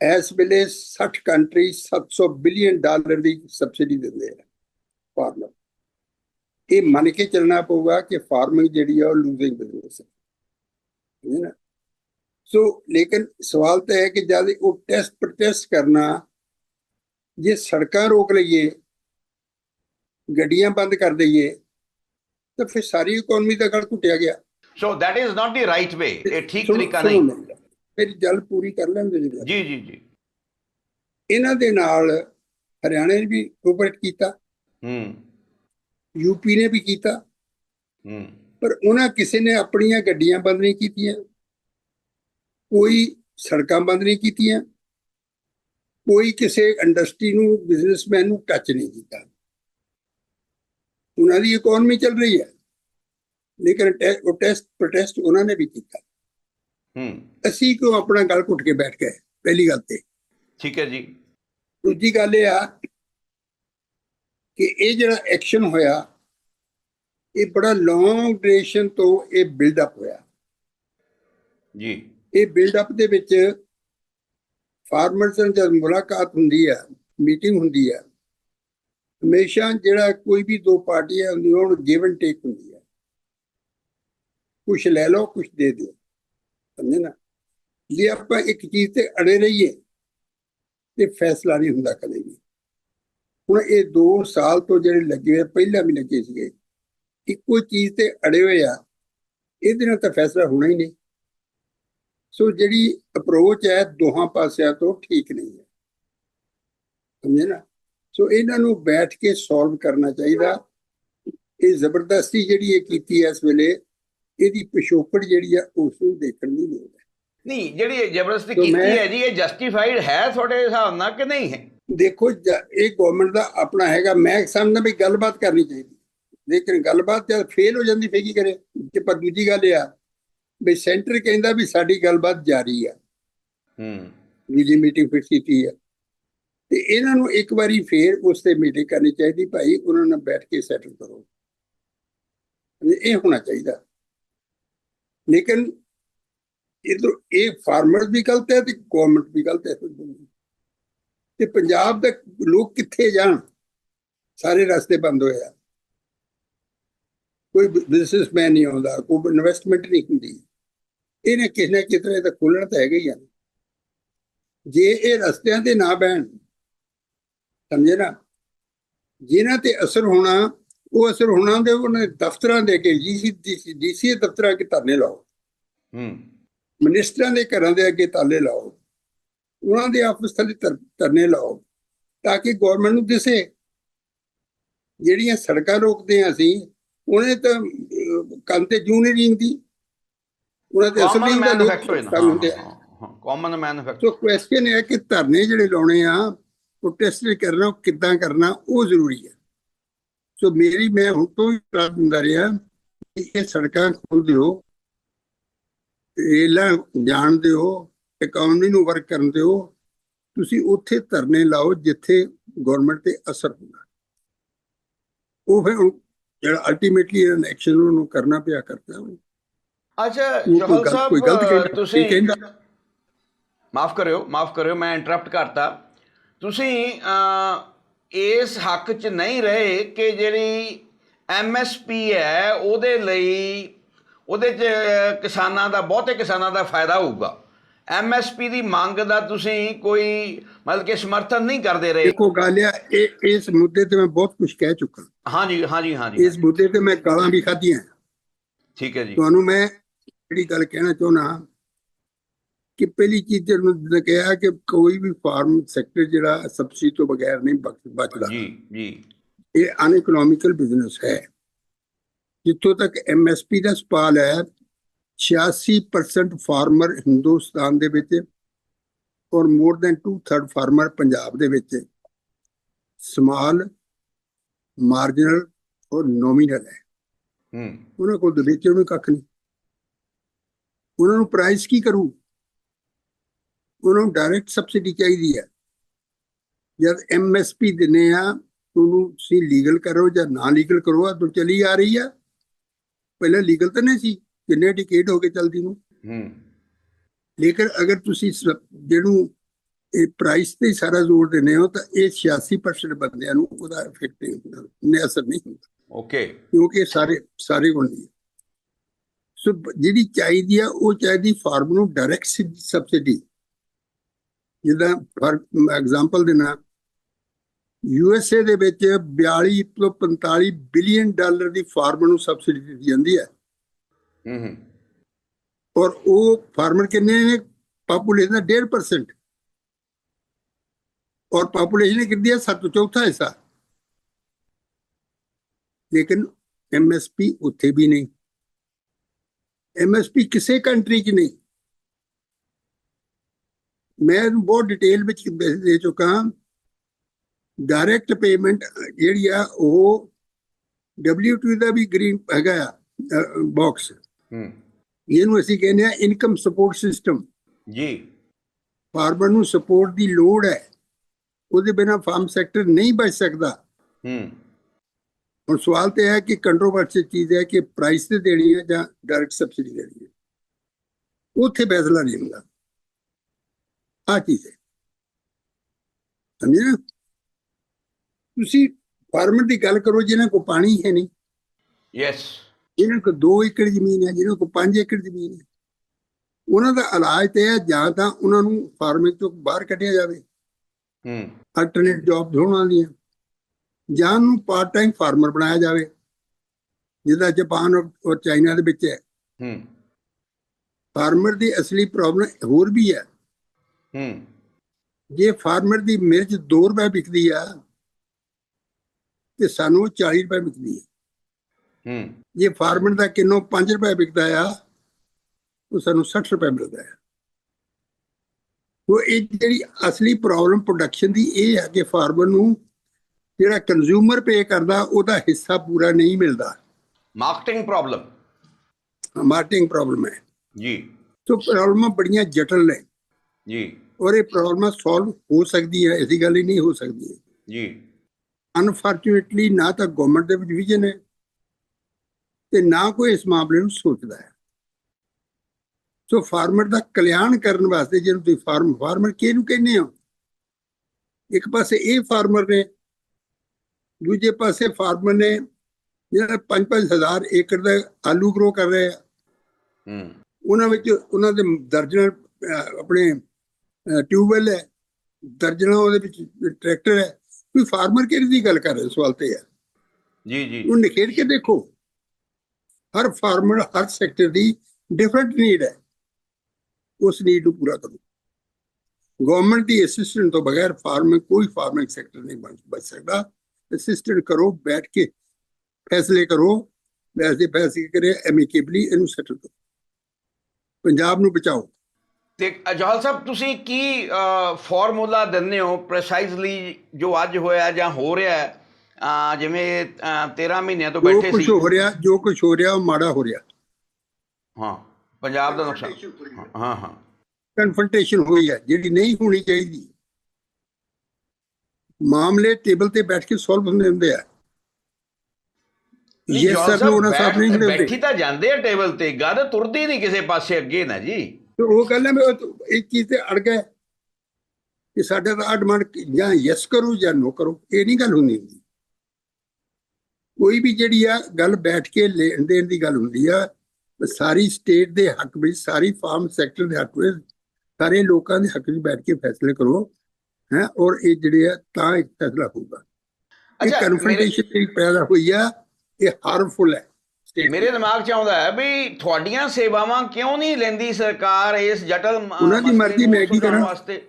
B: ਇਸ ਵੇਲੇ 60 ਕੰਟਰੀ 700 ਬਿਲੀਅਨ ਡਾਲਰ ਦੀ ਸਬਸਿਡੀ ਦਿੰਦੇ ਆ ਫਾਰਮਰ ਇਹ ਮੰਨ ਕੇ ਚੱਲਣਾ ਪਊਗਾ ਕਿ ਫਾਰਮਿੰਗ ਜਿਹੜੀ ਆ ਉਹ ਲੂਜ਼ਿੰਗ ਬਿਜ਼ਨਸ ਹੈ ਨਾ? ਸੋ ਲੇਕਿਨ ਸਵਾਲ ਤਾਂ ਹੈ ਕਿ ਜਦ ਉਹ ਟੈਸਟ ਪ੍ਰੋਟੈਸਟ ਕਰਨਾ ਜੇ ਸੜਕਾਂ ਰੋਕ ਲਈਏ ਗੱਡੀਆਂ ਬੰਦ ਕਰ ਦਈਏ ਤਾਂ ਫਿਰ ਸਾਰੀ ਇਕਨੋਮੀ ਦਾ ਗਲ ਘੁੱਟਿਆ ਗਿਆ।
A: ਸੋ that is not the right way ਇਹ ਠੀਕ ਤਰੀਕਾ ਨਹੀਂ।
B: ਮੇਰੀ ਗੱਲ ਪੂਰੀ ਕਰ ਲੈਂਦੇ ਜੀ
A: ਜੀ ਜੀ ਜੀ।
B: ਇਹਨਾਂ ਦੇ ਨਾਲ ਹਰਿਆਣੇ ਨੇ ਵੀ ਕੋਆਪਰੇਟ ਕੀਤਾ।
A: ਹੂੰ।
B: ਯੂਪੀ ਨੇ ਵੀ ਕੀਤਾ।
A: ਹੂੰ।
B: ਪਰ ਉਹਨਾਂ ਕਿਸੇ ਨੇ ਆਪਣੀਆਂ ਗੱਡੀਆਂ ਬੰਦ ਨਹੀਂ ਕੀਤੀਆਂ। ਕੋਈ ਸੜਕਾਂ ਬੰਦ ਨਹੀਂ ਕੀਤੀਆਂ। ਕੋਈ ਕਿਸੇ ਇੰਡਸਟਰੀ ਨੂੰ ਬਿਜ਼ਨਸਮੈਨ ਨੂੰ ਟੱਚ ਨਹੀਂ ਕੀਤਾ। ਉਹਨਾਂ ਦੀ ਇਕਨੋਮੀ ਚੱਲ ਰਹੀ ਹੈ। ਲੇਕਿਨ ਉਹ ਟੈਸਟ ਪ੍ਰੋਟੈਸਟ ਉਹਨਾਂ ਨੇ ਵੀ ਕੀਤਾ।
A: ਹੂੰ।
B: ਅਸੀਂ ਕਿਉਂ ਆਪਣਾ ਗਲ ਘੁੱਟ ਕੇ ਬੈਠ ਗਏ ਪਹਿਲੀ ਗੱਲ ਤੇ।
A: ਠੀਕ ਹੈ ਜੀ।
B: ਦੂਜੀ ਗੱਲ ਇਹ ਆ ਕਿ ਇਹ ਜਿਹੜਾ ਐਕਸ਼ਨ ਹੋਇਆ ਇਹ ਬੜਾ ਲੌਂਗ ਡਿਊਰੇਸ਼ਨ ਤੋਂ ਇਹ ਬਿਲਡ ਅਪ ਹੋਇਆ।
A: ਜੀ।
B: ਇਹ ਬਿਲਡ ਅਪ ਦੇ ਵਿੱਚ ਫਾਰਮਰਸ ਨਾਲ ਜਦ ਮੁਲਾਕਾਤ ਹੁੰਦੀ ਹੈ ਮੀਟਿੰਗ ਹੁੰਦੀ ਹੈ ਹਮੇਸ਼ਾ ਜਿਹੜਾ ਕੋਈ ਵੀ ਦੋ ਪਾਰਟੀਆਂ ਹੁੰਦੀਆਂ ਉਹਨਾਂ ਨੂੰ ਗਿਵ ਐਂਡ ਟੇਕ ਹੁੰਦੀ ਹੈ ਕੁਝ ਲੈ ਲਓ ਕੁਝ ਦੇ ਦਿਓ। ਸਮਝੇ ਨਾ। ਜੇ ਆਪਾਂ ਇੱਕ ਚੀਜ਼ ਤੇ ਅੜੇ ਰਹੀਏ ਤੇ ਫੈਸਲਾ ਨਹੀਂ ਹੁੰਦਾ ਕਦੇ ਵੀ। ਹੁਣ ਇਹ 2 ਸਾਲ ਤੋਂ ਜਿਹੜੇ ਲੱਗੇ ਹੋਏ ਪਹਿਲਾਂ ਵੀ ਲੱਗੇ ਸੀਗੇ, ਇੱਕੋ ਚੀਜ਼ ਤੇ ਅੜੇ ਹੋਏ ਆ, ਇਹਦੇ ਨਾਲ ਤਾਂ ਫੈਸਲਾ ਹੋਣਾ ਹੀ ਨਹੀਂ। ਸੋ ਜਿਹੜੀ ਅਪਰੋਚ ਹੈ ਦੋਹਾਂ ਪਾਸਿਆਂ ਤੋਂ ਠੀਕ ਨਹੀਂ ਹੈ। ਸਮਝੇ ਨਾ? ਸੋ ਇਹਨਾਂ ਨੂੰ ਬੈਠ ਕੇ ਸੋਲਵ ਕਰਨਾ ਚਾਹੀਦਾ। ਇਹ ਜ਼ਬਰਦਸਤੀ ਜਿਹੜੀ ਇਹ ਕੀਤੀ ਹੈ ਇਸ ਵੇਲੇ ਇਹਦੀ ਪਿਛੋਕੜ ਜਿਹੜੀ ਆ ਉਸ ਨੂੰ ਦੇਖਣ ਦੀ ਲੋੜ ਹੈ।
A: ਨਹੀਂ ਜਿਹੜੀ ਜ਼ਬਰਦਸਤੀ ਕੀਤੀ ਹੈ ਜੀ ਇਹ ਜਸਟੀਫਾਈਡ ਹੈ ਤੁਹਾਡੇ ਹਿਸਾਬ ਨਾਲ ਕਿ ਨਹੀਂ ਹੈ?
B: ਦੇਖੋ ਇਹ ਗਵਰਨਮੈਂਟ ਦਾ ਆਪਣਾ ਹੈਗਾ। ਮੈਂ ਸਮਝਦਾ ਵੀ ਗੱਲਬਾਤ ਕਰਨੀ ਚਾਹੀਦੀ। ਲੇਕਿਨ ਗੱਲਬਾਤ ਜਦ ਫੇਲ ਹੋ ਜਾਂਦੀ ਫੇਰ ਕੀ ਕਰੇ? ਤੇ ਪਰ ਦੂਜੀ ਗੱਲ ਇਹ ਆ ਵੀ ਸੈਂਟਰ ਕਹਿੰਦਾ ਵੀ ਸਾਡੀ ਗੱਲਬਾਤ ਜਾਰੀ ਆ।
A: ਹੂੰ।
B: ਦੂਜੀ ਮੀਟਿੰਗ ਫਿਕਸ ਕੀਤੀ ਹੈ ਤੇ ਇਹਨਾਂ ਨੂੰ ਇੱਕ ਵਾਰੀ ਫੇਰ ਉਸ ਤੇ ਮੀਟਿੰਗ ਕਰਨੀ ਚਾਹੀਦੀ ਭਾਈ ਉਹਨਾਂ ਨਾਲ ਬੈਠ ਕੇ ਸੈਟਲ ਕਰੋ। ਇਹ ਹੋਣਾ ਚਾਹੀਦਾ। ਲੇਕਿਨ ਇਧਰ ਇਹ ਫਾਰਮਰ ਵੀ ਗਲਤ ਹੈ ਤੇ ਗਵਰਨਮੈਂਟ ਵੀ ਗਲਤ ਹੈ ਤੇ ਪੰਜਾਬ ਦੇ ਲੋਕ ਕਿੱਥੇ ਜਾਣ? ਸਾਰੇ ਰਸਤੇ ਬੰਦ ਹੋਏ ਆ। ਕੋਈ ਬਿਜ਼ਨਸਮੈਨ ਨਹੀਂ ਆਉਂਦਾ, ਕੋਈ ਇਨਵੈਸਟਮੈਂਟ ਨਹੀਂ ਹੁੰਦੀ। ਇਹਨੇ ਕਿਸੇ ਨਾ ਕਿਸੇ ਤਰ੍ਹਾਂ ਤਾਂ ਖੁੱਲਣ ਤਾਂ ਹੈਗਾ ਹੀ ਆ। ਜੇ ਇਹ ਰਸਤਿਆਂ ਤੇ ਨਾ ਬਹਿਣ, ਸਮਝੇ ਨਾ, ਜਿਨ੍ਹਾਂ ਤੇ ਅਸਰ ਹੋਣਾ ਉਹ ਅਸਰ ਹੋਣਾ ਦੇ ਉਹਨਾਂ ਦੇ ਦਫ਼ਤਰਾਂ ਦੇ ਕੇ ਜੀਸੀ ਡੀਸੀ ਦਫ਼ਤਰਾਂ ਕੇ ਧਰਨੇ ਲਾਓ।
A: ਹੂੰ।
B: ਮਿਨਿਸਟਰਾਂ ਦੇ ਘਰਾਂ ਦੇ ਅੱਗੇ ਤਾਲੇ ਲਾਓ। ਉਹਨਾਂ ਦੇ ਆਫਿਸ ਥੱਲੇ ਧਰ- ਧਰਨੇ ਲਾਓ ਤਾਂ ਕਿ ਗਵਰਨਮੈਂਟ ਨੂੰ ਦਿਸੇ। ਜਿਹੜੀਆਂ ਸੜਕਾਂ ਰੋਕਦੇ ਆ ਅਸੀਂ ਉਹਨੇ ਤਾਂ ਕੰਨ ਤੇ ਜੂ ਨਹੀਂ ਰਿੰਗਦੀ। ਉਹਨਾਂ ਤੇ ਅਸਲ ਨਹੀਂ ਕੰਮ ਹੁੰਦੇ
A: ਕਾਮਨ ਮੈਨੂਫੈਕਚਰ
B: ਸੋ ਕੁਐਸਚਨ ਹੈ ਕਿ ਧਰਨੇ ਜਿਹੜੇ ਲਾਉਣੇ ਆ ਪ੍ਰੋਟੈਸਟ ਕਰਨਾ ਕਿੱਦਾਂ ਕਰਨਾ ਉਹ ਜ਼ਰੂਰੀ ਹੈ। ਸੋ ਮੇਰੀ ਮੈਂ ਹੁਣ ਤੋਂ ਹੀ ਹੁੰਦਾ ਰਿਹਾ ਕਿ ਇਹ ਸੜਕਾਂ ਖੋਲ ਦਿਓ ਰੇਲਾਂ ਜਾਣ ਦਿਓ ਇਕਨੋਮੀ ਨੂੰ ਵਰਕ ਕਰਨ ਦਿਓ ਤੁਸੀਂ ਉੱਥੇ ਧਰਨੇ ਲਾਓ ਜਿੱਥੇ ਗਵਰਨਮੈਂਟ ਤੇ ਅਸਰ ਹੁੰਦਾ। ਉਹ ਫਿਰ ਜਿਹੜਾ ਅਲਟੀਮੇਟਲੀ ਐਕਸ਼ਨ ਉਹਨੂੰ ਕਰਨਾ ਪਿਆ ਕਰਦਾ ਉਹ।
A: ਅੱਛਾ ਜੋਹਲ ਸਾਹਿਬ ਤੁਸੀਂ। ਮਾਫ ਕਰਿਓ ਮਾਫ ਕਰਿਓ ਮੈਂ ਇੰਟਰਰਪਟ ਕਰਤਾ। ਤੁਸੀਂ ਇਸ ਹੱਕ 'ਚ ਨਹੀਂ ਰਹੇ ਕਿ ਜਿਹੜੀ ਐਮਐਸਪੀ ਹੈ ਉਹਦੇ ਲਈ ਉਹਦੇ 'ਚ ਕਿਸਾਨਾਂ ਦਾ ਬਹੁਤੇ ਕਿਸਾਨਾਂ ਦਾ ਫਾਇਦਾ ਹੋਊਗਾ। ਐਮਐਸਪੀ ਦੀ ਮੰਗ ਦਾ ਤੁਸੀਂ ਕੋਈ ਮਤਲਬ ਕਿ ਸਮਰਥਨ ਨਹੀਂ ਕਰਦੇ ਰਹੇ।
B: ਦੇਖੋ ਗੱਲ ਆ ਇਹ ਇਸ ਮੁੱਦੇ ਤੇ ਮੈਂ ਬਹੁਤ ਕੁਝ ਕਹਿ ਚੁੱਕਾ।
A: ਹਾਂਜੀ ਹਾਂਜੀ ਹਾਂਜੀ।
B: ਇਸ ਮੁੱਦੇ ਤੇ ਮੈਂ ਗਾਲਾਂ ਵੀ ਖਾਧੀਆਂ।
A: ਠੀਕ ਹੈ ਜੀ।
B: ਤੁਹਾਨੂੰ ਮੈਂ ਜਿਹੜੀ ਗੱਲ ਕਹਿਣਾ ਚਾਹੁੰਦਾ ਕਿ ਪਹਿਲੀ ਚੀਜ਼ ਜਿਹਨੂੰ ਮੈਂ ਕਿਹਾ ਕਿ ਕੋਈ ਵੀ ਫਾਰਮ ਸੈਕਟਰ ਜਿਹੜਾ ਸਬਸਿਡੀ ਤੋਂ ਬਗੈਰ ਨਹੀਂ ਬਚ- ਬਚਦਾ।
A: ਜੀ ਜੀ।
B: ਇਹ ਅਨਇਕਨੋਮਿਕਲ ਬਿਜ਼ਨਸ ਹੈ। ਜਿੱਥੋਂ ਤੱਕ ਐਮਐਸਪੀ ਦਾ ਸਵਾਲ ਹੈ 86% ਫਾਰਮਰ ਹਿੰਦੁਸਤਾਨ ਦੇ ਵਿੱਚ ਔਰ ਮੋਰ ਦੈਨ 2/3 ਫਾਰਮਰ ਪੰਜਾਬ ਦੇ ਵਿੱਚ ਸਮਾਲ ਮਾਰਜਨਲ ਔਰ ਨੋਮੀਨਲ ਹੈ।
A: ਹੂੰ।
B: ਉਹਨਾਂ ਕੋਲ ਤਾਂ ਵੇਚਣ ਨੂੰ ਕੱਖ ਨਹੀਂ। ਉਹਨਾਂ ਨੂੰ ਪ੍ਰਾਈਸ ਕੀ ਕਰੂ? ਉਹਨਾਂ ਨੂੰ ਡਾਇਰੈਕਟ ਸਬਸਿਡੀ ਚਾਹੀਦੀ ਹੈ। ਜਦ ਐਮਐਸਪੀ ਦਿੰਨੇ ਆ ਉਹਨੂੰ ਤੁਸੀਂ ਲੀਗਲ ਕਰੋ ਜਾਂ ਨਾ ਲੀਗਲ ਕਰੋ ਆ ਤਾਂ ਚਲੀ ਆ ਰਹੀ ਆ। ਪਹਿਲਾਂ ਲੀਗਲ ਤਾਂ ਨਹੀਂ ਸੀ ਕਿੰਨੇ ਡਿਕੇਡ ਹੋ ਗਏ ਚਲਦੀ ਨੂੰ।
A: ਹੂੰ।
B: ਲੇਕਿਨ ਅਗਰ ਤੁਸੀਂ ਸ- ਜਿਹਨੂੰ ਇਹ ਪ੍ਰਾਈਸ ਤੇ ਸਾਰਾ ਜ਼ੋਰ ਦਿੰਦੇ ਹੋ ਤਾਂ ਇਹ 86% ਬੰਦਿਆਂ ਨੂੰ ਉਹਦਾ ਇਫੈਕਟ ਨਹੀਂ ਹੁੰਦਾ ਅਸਰ ਨਹੀਂ ਹੁੰਦਾ।
A: ਓਕੇ
B: ਕਿਉਂਕਿ ਸਾਰੇ ਸਾਰੇ ਗੁਣ ਨਹੀਂ ਸੋ ਜਿਹੜੀ ਚਾਹੀਦੀ ਆ ਉਹ ਚਾਹੀਦੀ ਫਾਰਮ ਨੂੰ ਡਾਇਰੈਕਟ ਸਬਸਿਡੀ। ਜਿੱਦਾਂ ਫਾਰ ਐਗਜ਼ਾਮਪਲ ਦੇਣਾ ਯੂ ਐਸ ਏ ਦੇ ਵਿੱਚ 42 ਤੋਂ 45 ਬਿਲੀਅਨ ਡਾਲਰ ਦੀ ਫਾਰਮ ਨੂੰ ਸਬਸਿਡੀ ਦਿੱਤੀ ਜਾਂਦੀ ਹੈ।
A: ਹੂੰ ਹੂੰ।
B: ਔਰ ਉਹ ਫਾਰਮਰ ਕਿੰਨੇ ਨੇ? ਪਾਪੂਲੇਸ਼ਨ ਦਾ 1.5% ਔਰ ਪਾਪੂਲੇਸ਼ਨ ਕਿੰਨੀ ਹੈ? ਸੱਤ ਚੌਥਾ ਹਿੱਸਾ। ਲੇਕਿਨ ਐਮਐਸਪੀ ਉੱਥੇ ਵੀ ਨਹੀਂ। ਐਮਐਸਪੀ ਕਿਸੇ ਕੰਟਰੀ 'ਚ ਨਹੀਂ। ਮੈਂ ਇਹਨੂੰ ਬਹੁਤ ਡਿਟੇਲ ਵਿੱਚ ਦੇ ਚੁੱਕਾ ਡਾਇਰੈਕਟ ਪੇਮੈਂਟ ਜਿਹੜੀ ਆ ਉਹ WTO ਦਾ ਵੀ ਗ੍ਰੀਨ ਹੈਗਾ ਆ ਬਾਕਸ
A: ਹੂੰ।
B: ਇਹਨੂੰ ਅਸੀਂ ਕਹਿੰਦੇ ਆ ਇਨਕਮ ਸਪੋਰਟ ਸਿਸਟਮ
A: ਜੀ।
B: ਫਾਰਮਰ ਨੂੰ ਸਪੋਰਟ ਦੀ ਲੋੜ ਹੈ। ਉਹਦੇ ਬਿਨਾ ਫਾਰਮ ਸੈਕਟਰ ਨਹੀਂ ਬਚ ਸਕਦਾ।
A: ਹੂੰ।
B: ਹੁਣ ਸਵਾਲ ਤੇ ਹੈ ਕਿ ਕੰਟਰੋਵਰਸੀ ਚੀਜ਼ ਹੈ ਕਿ ਪ੍ਰਾਈਸ ਤੇ ਦੇਣੀ ਹੈ ਜਾਂ ਡਾਇਰੈਕਟ ਸਬਸਿਡੀ ਦੇਣੀ ਹੈ। ਉੱਥੇ ਫੈਸਲਾ ਨਹੀਂ ਹੁੰਦਾ। ਆ ਚੀਜ਼ ਹੈ ਸਮਝੇ ਨਾ ਤੁਸੀਂ ਫਾਰਮਰ ਦੀ ਗੱਲ ਕਰੋ ਜਿਹਨਾਂ ਕੋ ਪਾਣੀ ਹੈ ਨਹੀਂ।
A: ਯੈਸ
B: ਜਿਹਨਾਂ ਕੋ 2 ਏਕੜ ਜ਼ਮੀਨ ਹੈ ਜਿਹਨਾਂ ਕੋ 5 ਏਕੜ ਜ਼ਮੀਨ ਹੈ। ਉਹਨਾਂ ਦਾ ਇਲਾਜ ਤੇ ਹੈ ਜਾਂ ਤਾਂ ਉਹਨਾਂ ਨੂੰ ਫਾਰਮਿੰਗ ਤੋਂ ਬਾਹਰ ਕੱਢਿਆ ਜਾਵੇ।
A: ਹੂੰ।
B: ਅਲਟਰਨੇਟ ਜੌਬ ਹੋਣਾਂ ਦੀਆਂ ਜਾਂ ਉਹਨੂੰ ਪਾਰਟ ਟਾਈਮ ਫਾਰਮਰ ਬਣਾਇਆ ਜਾਵੇ ਜਿਹਦਾ ਜਾਪਾਨ ਔਰ- ਔਰ ਚਾਈਨਾ ਦੇ ਵਿੱਚ ਹੈ।
A: ਹੂੰ।
B: ਫਾਰਮਰ ਦੀ ਅਸਲੀ ਪ੍ਰੋਬਲਮ ਹੋਰ ਵੀ ਹੈ।
A: ਹੂੰ।
B: ਜੇ ਫਾਰਮਰ ਦੀ ਮਿਰਚ 2 ਰੁਪਏ ਵਿਕਦੀ ਆ ਤੇ ਸਾਨੂੰ ਉਹ 40 ਰੁਪਏ ਵਿਕਦੀ ਹੈ
A: ਹੂੰ।
B: ਜੇ ਫਾਰਮਰ ਦਾ ਕਿਲੋ 5 ਰੁਪਏ ਵਿਕਦਾ ਆ ਉਹ ਸਾਨੂੰ 60 ਰੁਪਏ ਮਿਲਦਾ ਹੈ ਉਹ ਇਹ ਜਿਹੜੀ ਅਸਲੀ ਪ੍ਰੋਬਲਮ ਪ੍ਰੋਡਕਸ਼ਨ ਦੀ ਇਹ ਹੈ ਕਿ ਫਾਰਮਰ ਨੂੰ ਜਿਹੜਾ ਕੰਜ਼ਿਊਮਰ ਪੇ ਕਰਦਾ ਉਹਦਾ ਹਿੱਸਾ ਪੂਰਾ ਨਹੀਂ ਮਿਲਦਾ।
A: ਮਾਰਕੀਟਿੰਗ ਪ੍ਰੋਬਲਮ
B: ਮਾਰਕੀਟਿੰਗ ਪ੍ਰੋਬਲਮ ਹੈ।
A: ਜੀ।
B: ਸੋ ਪ੍ਰੋਬਲਮਾਂ ਬੜੀਆਂ ਜਟਲ ਨੇ।
A: ਜੀ।
B: ਔਰ ਇਹ ਪ੍ਰੋਬਲਮਾਂ ਸੋਲਵ ਹੋ ਸਕਦੀ ਹੈ ਐਸੀ ਗੱਲ ਹੀ ਨਹੀਂ ਹੋ ਸਕਦੀ।
A: ਜੀ।
B: ਅਨਫੋਰਚੂਨੇਟਲੀ ਨਾ ਤਾਂ ਗਵਰਨਮੈਂਟ ਦੇ ਵਿੱਚ ਵਿਜ਼ਨ ਹੈ ਤੇ ਨਾ ਕੋਈ ਇਸ ਮਾਮਲੇ ਨੂੰ ਸੋਚਦਾ ਹੈ। ਸੋ ਫਾਰਮਰ ਦਾ ਕਲਿਆਣ ਕਰਨ ਵਾਸਤੇ ਜਿਹਨੂੰ ਤੁਸੀਂ ਫਾਰਮ ਫਾਰਮਰ ਕਿਹਨੂੰ ਕਹਿੰਦੇ ਹੋ? ਇੱਕ ਪਾਸੇ ਇਹ ਫਾਰਮਰ ਨੇ ਦੂਜੇ ਪਾਸੇ ਫਾਰਮਰ ਨੇ ਜਿਹੜਾ 5-5000 ਏਕੜ ਦਾ ਆਲੂ ਗਰੋ ਕਰ ਰਹੇ ਆ
A: ਹੂੰ।
B: ਉਹਨਾਂ ਵਿੱਚ ਉਹਨਾਂ ਦੇ ਦਰਜਨਾਂ ਆਪਣੇ ਟਿਊਬਵੈਲ ਹੈ ਦਰਜਨਾਂ ਉਹਦੇ ਵਿੱਚ ਟਰੈਕਟਰ ਹੈ। ਕੋਈ ਫਾਰਮਰ ਕਿਹੜੀ ਦੀ ਗੱਲ ਕਰ ਰਹੇ ਸਵਾਲ ਤੇ ਹੈ?
A: ਜੀ ਜੀ।
B: ਉਹ ਨਿਖੇੜ ਕੇ ਦੇਖੋ। ਹਰ ਫਾਰਮਰ ਹਰ ਸੈਕਟਰ ਦੀ ਡਿਫਰੈਂਟ ਨੀਡ ਹੈ। ਉਸ ਨੀਡ ਨੂੰ ਪੂਰਾ ਕਰੋ। ਗਵਰਨਮੈਂਟ ਦੀ ਅਸਿਸਟੈਂਟ ਤੋਂ ਬਗੈਰ ਫਾਰਮਿੰਗ ਕੋਈ ਫਾਰਮਿੰਗ ਸੈਕਟਰ ਨਹੀਂ ਬਣ ਬਚ ਸਕਦਾ। ਅਸਿਸਟੈਂਟ ਕਰੋ ਬੈਠ ਕੇ ਫੈਸਲੇ ਕਰੋ। ਵੈਸੇ ਫੈਸਲੇ ਕਰੇ ਐਮਿਕੇਬਲੀ ਇਹਨੂੰ ਸੈਟਲ ਕਰੋ। ਪੰਜਾਬ ਨੂੰ ਬਚਾਓ।
A: ਤੇ ਅਜਹਲ ਸਾਹਿਬ ਤੁਸੀਂ ਕੀ ਫਾਰਮੂਲਾ ਦਿੰਦੇ ਹੋ ਪ੍ਰੈਸਾਈਜ਼ਲੀ ਜੋ ਅੱਜ ਹੋਇਆ ਜਾਂ ਹੋ ਰਿਹਾ ਹੈ? ਜਿਵੇਂ ਅਹ, 13 ਮਹੀਨਿਆਂ ਤੋਂ
B: ਜੋ
A: ਬੈਠੇ
B: ਕੁਝ
A: ਸੀ।
B: ਹੋ ਰਿਹਾ ਜੋ ਕੁਝ ਹੋ ਰਿਹਾ ਉਹ ਮਾੜਾ ਹੋ ਰਿਹਾ।
A: ਹਾਂ ਪੰਜਾਬ ਦਾ ਨੁਕਸਾਨ। ਹਾਂ ਹਾਂ।
B: ਕਨਫਰੰਟੇਸ਼ਨ ਹੋਈ ਹੈ ਜਿਹੜੀ ਨਹੀਂ ਹੋਣੀ ਚਾਹੀਦੀ। ਮਾਮਲੇ ਟੇਬਲ ਤੇ ਬੈਠ ਕੇ ਸੋਲਵ ਹੁੰਦੇ ਹੁੰਦੇ ਆ।
A: ਸਾਹਿਬ,
B: ਨੂੰ ਉਹਨਾਂ ਸਾਹਿਬ ਨਹੀਂ
A: ਬੈਠ-
B: ਹੁੰਦੇ।
A: ਬੈਠੀ ਤਾਂ ਜਾਂਦੇ ਆ ਟੇਬਲ ਤੇ ਗੱਲ ਤੁਰਦੀ ਨਹੀਂ ਕਿਸੇ ਪਾਸੇ ਅੱਗੇ ਨਾ ਜੀ।
B: ਤੇ ਉਹ ਹੈ ਮੈਂ ਇੱਕ ਚੀਜ਼ ਤੇ ਅੜ ਗਿਆ ਕਿ ਸਾਡੇ ਦਾ ਡਿਮਾਂਡ ਜਾਂ ਯੈਸ ਕਰੋ ਜਾਂ ਨੋ ਕਰੋ ਇਹ ਨਹੀਂ ਗੱਲ ਹੁੰਦੀ ਹੁੰਦੀ। ਕੋਈ ਵੀ ਜਿਹੜੀ ਆ ਗੱਲ ਬੈਠ ਕੇ ਲੈਣ ਦੇਣ ਦੀ ਗੱਲ ਹੁੰਦੀ ਆ ਸਾਰੀ ਸਟੇਟ ਦੇ ਹੱਕ ਵਿੱਚ ਸਾਰੀ ਫਾਰਮ ਸੈਕਟਰ ਦੇ ਹੱਕ ਵਿੱਚ ਸਾਰੇ ਲੋਕਾਂ ਦੇ ਹੱਕ ਵਿੱਚ ਬੈਠ ਕੇ ਫੈਸਲੇ ਕਰੋ ਹੈ ਔਰ ਇਹ ਜਿਹੜੇ ਆ ਤਾਂ ਇੱਕ ਫੈਸਲਾ ਹੋਊਗਾ। ਇਹ ਕਨਫਰੰਟੇਸ਼ਨ ਜਿਹੜੀ ਪੈਦਾ ਹੋਈ ਆ ਇਹ ਹਾਰਮਫੁਲ ਹੈ।
A: ਮੇਰੇ ਦਿਮਾਗ 'ਚ ਆਉਂਦਾ ਹੈ ਵੀ ਤੁਹਾਡੀਆਂ ਸੇਵਾਵਾਂ ਕਿਉਂ ਨਹੀਂ ਲੈਂਦੀ ਸਰਕਾਰ ਇਸ ਜਟਲ
B: ਉਹਨਾਂ ਦੀ ਮਰਜ਼ੀ, ਮੈਂ ਕੀ ਕਰਾਂ?
A: ਵਾਸਤੇ?